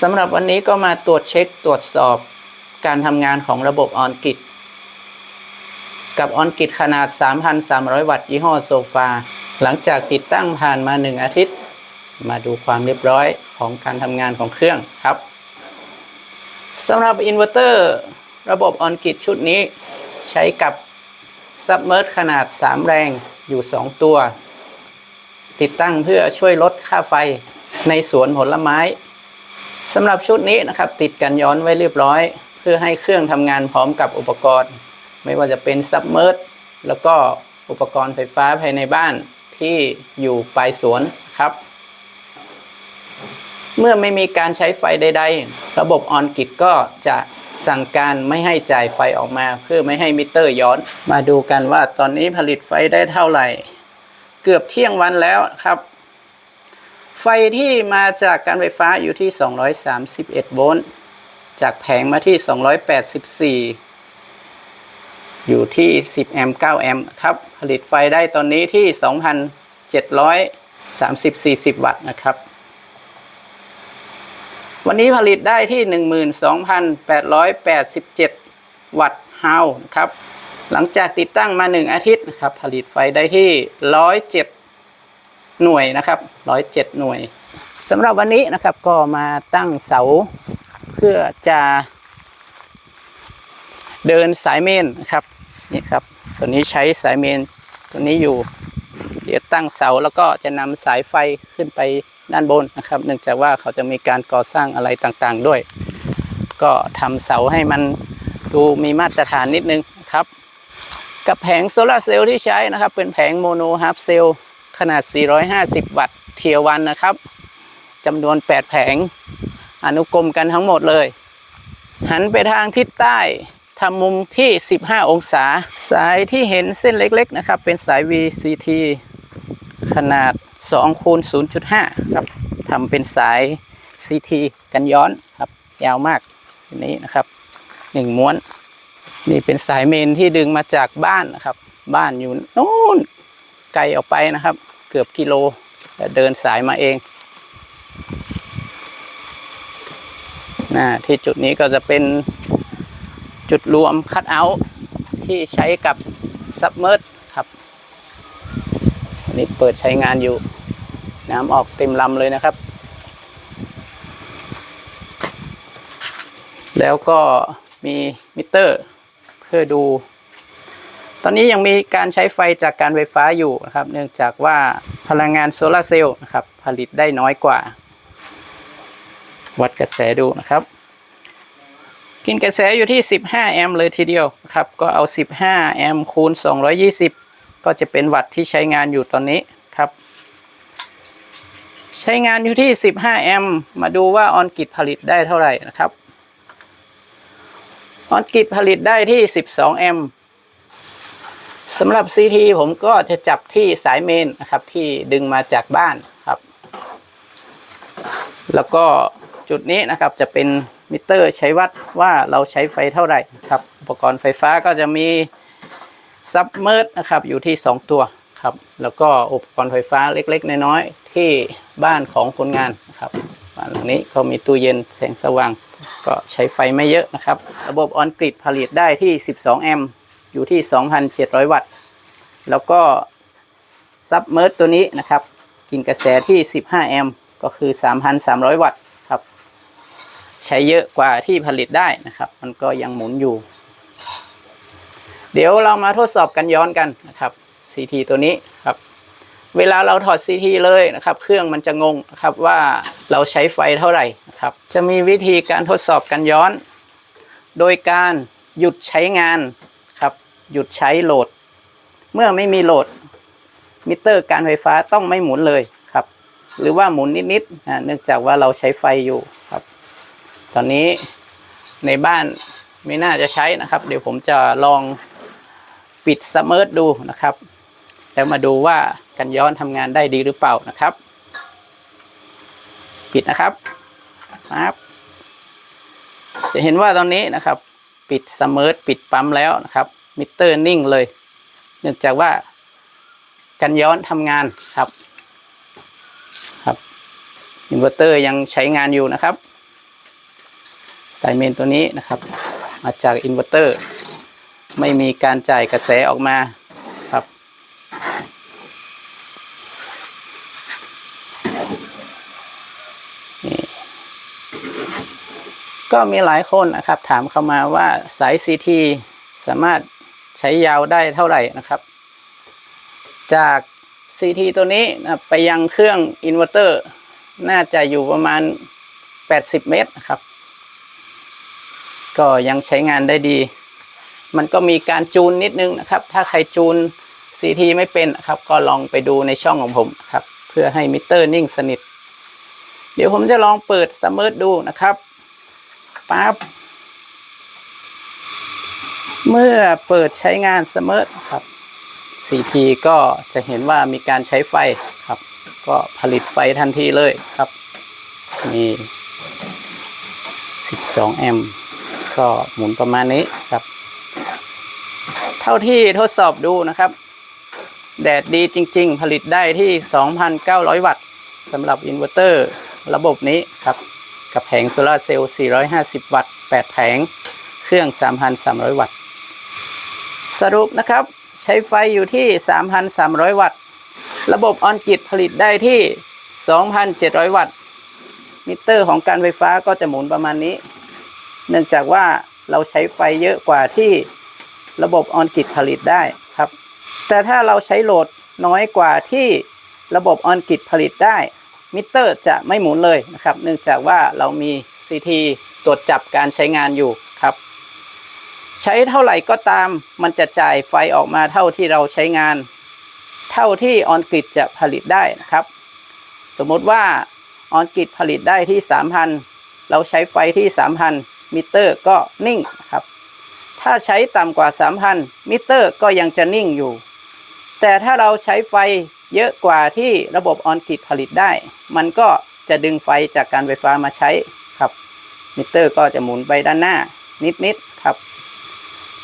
สำหรับวันนี้ก็มาตรวจเช็คตรวจสอบการทำงานของระบบออนกิตกับออนกิตขนาด 3,300 วัตต์ยี่ห้อโซฟา หลังจากติดตั้งผ่านมา 1 อาทิตย์ มาดูความเรียบร้อยของการทำงานของเครื่องครับสำหรับอินเวอร์เตอร์ระบบออนกิตชุดนี้ใช้กับซับเมอร์ขนาด 3 แรงอยู่ 2 ตัว ติดตั้งเพื่อช่วยลดค่าไฟในสวนผลไม้ สำหรับชุดนี้นะครับติดกันย้อนไว้เรียบร้อย เพื่อให้เครื่องทำงานพร้อมกับอุปกรณ์ ไม่ว่าจะเป็นซับเมอร์แล้วก็อุปกรณ์ไฟฟ้าภายในบ้านที่อยู่ปลายสวนครับ เมื่อไม่มีการใช้ไฟใด ๆ ระบบออนกิตก็จะสั่งการไม่ให้จ่ายไฟออกมา เพื่อไม่ให้มิเตอร์ย้อน มาดูกันว่าตอนนี้ผลิตไฟได้เท่าไหร่ เกือบเที่ยงวันแล้วครับ ไฟที่มาจากการไฟฟ้าอยู่ที่ 231 โวลต์ จากแผงมาที่ 284 อยู่ที่ 10 แอมป์ 9 แอมป์ครับ ผลิตไฟได้ตอนนี้ที่ 2,730-40 วัตต์นะครับ วันนี้ผลิตได้ที่ 12,887 วัตต์ฮาวครับ หลังจากติดตั้งมา 1 อาทิตย์นะครับ ผลิตไฟได้ที่ 107 หน่วยนะครับ107หน่วยสำหรับวันนี้นะครับก็มาตั้งเสาเพื่อจะเดินสายเมนนะครับนี่ครับตัวนี้ใช้สายเมนตัวนี้อยู่ เดี๋ยวตั้งเสาแล้วก็จะนำสายไฟขึ้นไปด้านบนนะครับ เนื่องจากว่าเขาจะมีการก่อสร้างอะไรต่างๆด้วย ก็ทำเสาให้มันดูมีมาตรฐานนิดนึงครับ กับแผงโซลาร์เซลล์ที่ใช้นะครับ เป็นแผงโมโนฮาร์ฟเซลล์ ขนาด 450 วัตต์เทียวันนะครับจำนวน 8 แผง อนุกรมกันทั้งหมดเลย หันไปทางทิศใต้ทำมุมที่ 15 องศา สายที่เห็นเส้นเล็กๆนะครับ เป็นสาย VCT ขนาด2คูณ0.5 ครับทำเป็นสาย CT กันย้อนครับ ยาวมากนี้นะครับ 1 ม้วน นี่เป็นสายเมนที่ดึงมาจากบ้านนะครับ บ้านอยู่โน่น ไกลออกไปนะครับ เกือบกิโลแต่เดินสายมาเองนะที่จุดนี้ก็จะเป็นจุดรวมคัดเอาท์ที่ใช้กับซับเมอร์ครับอันนี้เปิดใช้งานอยู่ น้ำออกเต็มลำเลยนะครับ แล้วก็มีมิเตอร์เพื่อดู ตอนนี้ยังมีการใช้ไฟจากการไฟฟ้าอยู่นะครับ เนื่องจากว่าพลังงานโซลาร์เซลล์นะครับผลิตได้น้อยกว่า วัดกระแสดูนะครับ กินกระแสอยู่ที่ 15 แอมป์เลยทีเดียวครับ ก็เอา 15 แอมป์คูณ 220 ก็จะเป็นวัตต์ที่ใช้งานอยู่ตอนนี้ครับ ใช้งานอยู่ที่ 15 แอมป์มาดูว่าออนกิตผลิตได้เท่าไหร่นะครับออนกิตผลิตได้ที่ 12 แอมป์ สำหรับ CT ผมก็จะจับที่สายเมนนะครับ ที่ดึงมาจากบ้านครับ แล้วก็จุดนี้นะครับจะเป็นมิเตอร์ใช้วัดว่าเราใช้ไฟเท่าไหร่ครับ อุปกรณ์ไฟฟ้าก็จะมีซับเมอร์นะครับอยู่ที่ 2 ตัวครับ แล้วก็อุปกรณ์ไฟฟ้าเล็กๆ น้อยๆที่บ้านของคนงานนะครับบ้านหลังนี้เขามีตู้เย็นแสงสว่าง ก็ใช้ไฟไม่เยอะนะครับ ระบบออนกริดผลิตได้ที่ 12 แอมป์ อยู่ที่ 2,700 วัตต์ แล้วก็ซับเมอร์ตัวนี้นะครับ กินกระแสที่ 15 แอมป์ก็คือ 3,300 วัตต์ครับ ใช้เยอะกว่าที่ผลิตได้นะครับ มันก็ยังหมุนอยู่ เดี๋ยวเรามาทดสอบกันย้อนกันนะครับ CT ตัวนี้ครับ เวลาเราถอด CT เลยนะครับ เครื่องมันจะงงนะครับว่าเราใช้ไฟเท่าไหร่นะครับ จะมีวิธีการทดสอบกันย้อน โดยการหยุดใช้งาน หยุดใช้โหลด เมื่อไม่มีโหลด มิเตอร์การไฟฟ้าต้องไม่หมุนเลยครับ หรือว่าหมุนนิดๆนะเนื่องจากว่าเราใช้ไฟอยู่ครับ ตอนนี้ในบ้านไม่น่าจะใช้นะครับ เดี๋ยวผมจะลองปิดซัมอร์ดูนะครับ แล้วมาดูว่ากันย้อนทำงานได้ดีหรือเปล่านะครับ ปิดนะครับครับ จะเห็นว่าตอนนี้นะครับ ปิดซัมอร์ปิดปั๊มแล้วนะครับ มิเตอร์นิ่งเลย เนื่องจากว่ากันย้อนทำงานครับครับอินเวอร์เตอร์ยังใช้งานอยู่นะครับ สายเมนตัวนี้นะครับ มาจากอินเวอร์เตอร์ ไม่มีการจ่ายกระแสออกมาครับนี่ก็มีหลายคนนะครับ ถามเข้ามาว่าสาย CT สามารถ ใช้ยาวได้เท่าไหร่นะครับ จาก CT ตัวนี้นะไปยังเครื่องอินเวอร์เตอร์น่าจะอยู่ประมาณ 80 เมตรนะครับ ก็ยังใช้งานได้ดี มันก็มีการจูนนิดนึงนะครับ ถ้าใครจูน CT ไม่เป็นนะครับ ก็ลองไปดูในช่องของผมครับ เพื่อให้มิเตอร์นิ่งสนิท เดี๋ยวผมจะลองเปิดสม m ร์ดูนะครับปั๊บ เมื่อเปิดใช้งานเสม m ร์ครับ CT ก็จะเห็นว่ามีการใช้ไฟครับ ก็ผลิตไฟทันทีเลยครับนี่12แอมป์ก็หมุนประมาณนี้ครับ เท่าที่ทดสอบดูนะครับ แดดดีจริง ๆ ผลิตได้ที่ 2,900 วัตต์สำหรับอินเวอร์เตอร์ระบบนี้ครับ กับแผงโซลาเซลล์ 450 วัตต์ 8 แผง เครื่อง 3,300 วัตต์ สรุปนะครับ ใช้ไฟอยู่ที่ 3,300 วัตต์ ระบบออนกิตผลิตได้ที่ 2,700 วัตต์ มิเตอร์ของการไฟฟ้าก็จะหมุนประมาณนี้ เนื่องจากว่าเราใช้ไฟเยอะกว่าที่ระบบออนกิตผลิตได้ครับ แต่ถ้าเราใช้โหลดน้อยกว่าที่ระบบออนกิตผลิตได้ มิเตอร์จะไม่หมุนเลยนะครับ เนื่องจากว่าเรามี CT ตรวจจับการใช้งานอยู่ครับ ใช้เท่าไหร่ก็ตาม มันจะจ่ายไฟออกมาเท่าที่เราใช้งาน เท่าที่ออนกิตจะผลิตได้นะครับ สมมติว่าออนกิตผลิตได้ที่ 3,000 เราใช้ไฟที่ 3,000 มิเตอร์ก็นิ่งครับ ถ้าใช้ต่ำกว่า 3,000 มิเตอร์ก็ยังจะนิ่งอยู่ แต่ถ้าเราใช้ไฟเยอะกว่าที่ระบบออนกิตผลิตได้ มันก็จะดึงไฟจากการไฟฟ้ามาใช้ครับ มิเตอร์ก็จะหมุนไปด้านหน้านิดๆครับ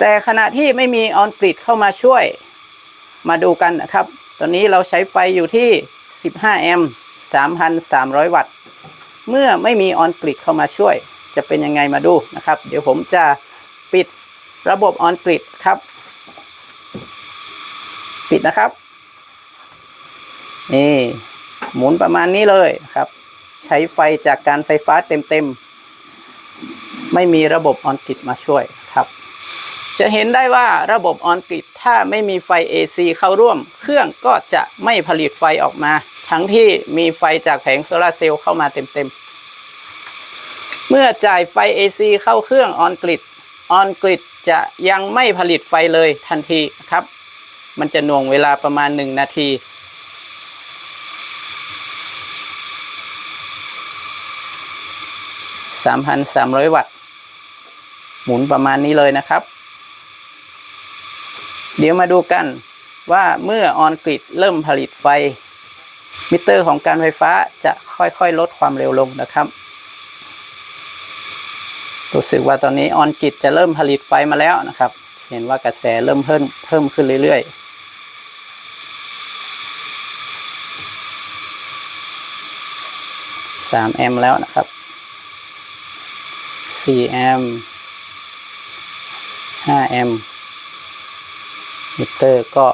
แต่ขณะที่ไม่มีออนกริดเข้ามาช่วย มาดูกันนะครับ ตอนนี้เราใช้ไฟอยู่ที่ 15 แอมป์ 3,300 วัตต์ เมื่อไม่มีออนกริดเข้ามาช่วย จะเป็นยังไงมาดูนะครับ เดี๋ยวผมจะปิดระบบออนกริดครับ ปิดนะครับ นี่ หมุนประมาณนี้เลยครับ ใช้ไฟจากการไฟฟ้าเต็มๆ ไม่มีระบบออนกริดมาช่วยครับ จะเห็นได้ว่าระบบออนกริดถ้าไม่มีไฟ AC เข้าร่วม เครื่องก็จะไม่ผลิตไฟออกมา ทั้งที่มีไฟจากแผงโซลาเซลล์เข้ามาเต็มๆ เมื่อจ่ายไฟ AC เข้าเครื่องออนกริดออนกริดจะยังไม่ผลิตไฟเลยทันทีครับ มันจะหน่วงเวลาประมาณ 1 นาที3,300 วัตต์ หมุนประมาณนี้เลยนะครับ เดี๋ยวมาดูกันว่าเมื่อออนกริดเริ่มผลิตไฟ มิเตอร์ของการไฟฟ้าจะค่อยๆ ลดความเร็วลงนะครับ รู้สึกว่าตอนนี้ออนกริดจะเริ่มผลิตไฟมาแล้วนะครับ เห็นว่ากระแสเริ่มเพิ่มเพิ่มขึ้นเรื่อยๆ3แอมป์แล้วนะครับ4แอมป์5แอมป์ มิเตอร์ก็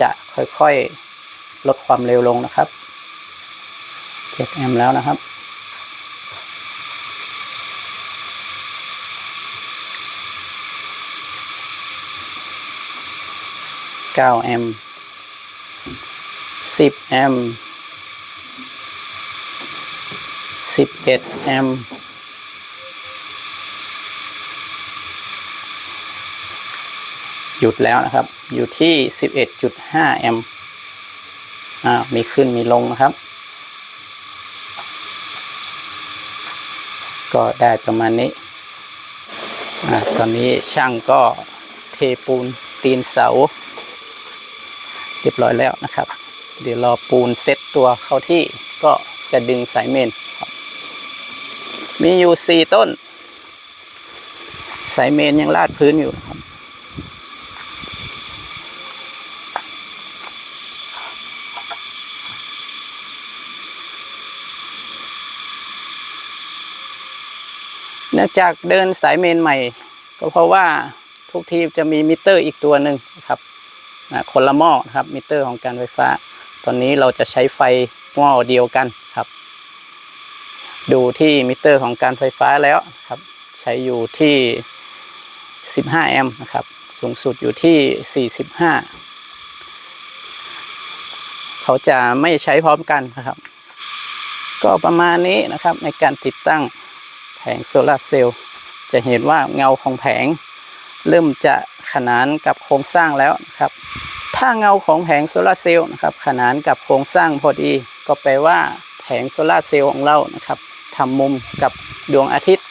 จะค่อยๆ ลดความเร็วลงนะครับ7แอมป์แล้วนะครับ9แอมป์10แอมป์11แอม หยุดแล้วนะครับ อยู่ที่ 11.5 แอมป์อ่ามีขึ้นมีลงนะครับ ก็ได้ประมาณนี้อ่าตอนนี้ช่างก็เทปูนตีนเสา เรียบร้อยแล้วนะครับ เดี๋ยวรอปูนเซ็ตตัวเข้าที่ก็จะดึงสายเมน มีอยู่สี่ต้น สายเมนยังลาดพื้นอยู่ นื่องจากเดินสายเมนใหม่ ก็เพราะว่าทุกทีจะมีมิเตอร์อีกตัวหนึ่งนะครับคนละหม้อครับมิเตอร์ของการไฟฟ้า ตอนนี้เราจะใช้ไฟหม้อเดียวกันครับ ดูที่มิเตอร์ของการไฟฟ้าแล้วครับ ใช้อยู่ที่ 15 แอมป์นะครับ สูงสุดอยู่ที่ 45 เขาจะไม่ใช้พร้อมกันนะครับ ก็ประมาณนี้นะครับในการติดตั้ง ผงโซลาร์เซลล์จะเห็นว่าเงาของแผง เริ่มจะขนานกับโครงสร้างแล้วนะครับ ถ้าเงาของแผงโซลาร์เซลล์นะครับขนานกับโครงสร้างพอดี ก็แปลว่าแผงโซลาร์เซลล์ของเรานะครับทำมุมกับดวงอาทิตย์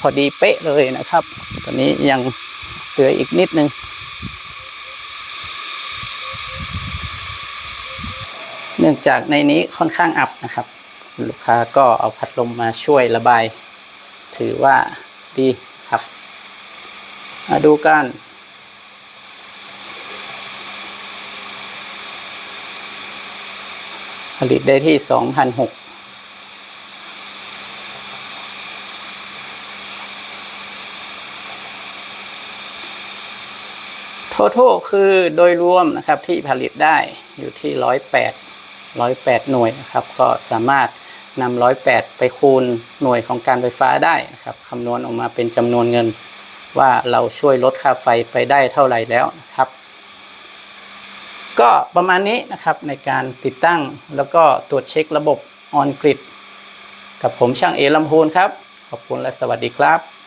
พอดีเป๊ะเลยนะครับ ตอนนี้ยังเหลืออีกนิดนึงเนื่องจากในนี้ค่อนข้างอับนะครับ ลูกค้าก็เอาพัดลมมาช่วยระบาย ถือว่าดีครับ มาดูกันผลิตได้ที่2,006 total คือโดยรวมนะครับที่ผลิตได้อยู่ที่108 108หน่วยนะครับ ก็สามารถ นำร้อยแปดไปคูณหน่วยของการไฟฟ้าได้นะครับคำนวณออกมาเป็นจำนวนเงิน ว่าเราช่วยลดค่าไฟไปได้เท่าไหร่แล้วนะครับ ก็ประมาณนี้นะครับในการติดตั้งแล้วก็ตรวจเช็คระบบออนกริดกับผมช่างเอลำพูนครับ ขอบคุณและสวัสดีครับ